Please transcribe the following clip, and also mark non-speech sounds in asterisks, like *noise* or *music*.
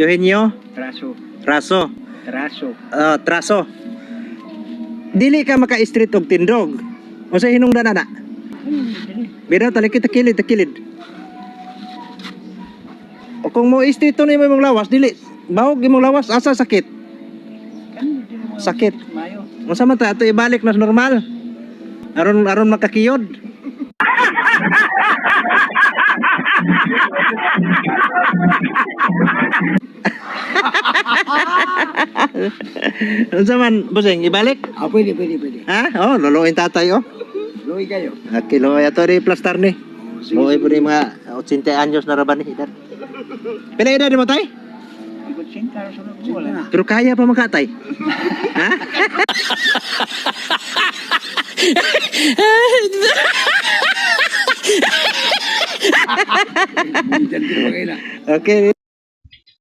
Eugenio. Traso. Raso. Traso. Ah, traso. Dili ka maka-street og tindog. O sa hinungdan na na. Bira talikid takilid takilid. O kung mo street to ni mo imong lawas dili bahog imong lawas asa sakit. Sakit. Mayo. Unsa man ta ato ibalik na sa normal. Aron aron makakiyod. *laughs* Unsa man busing ibalik? Ah, pwede, pwede, pwede. Ha? Oh, luluin tatay oh. Luwi kayo. Kilo ato ri plastar ni. Mo po rin mga 80 anyos na raban ni. Pila edad mo tay? Pero kaya pa makatay. ha? Okay.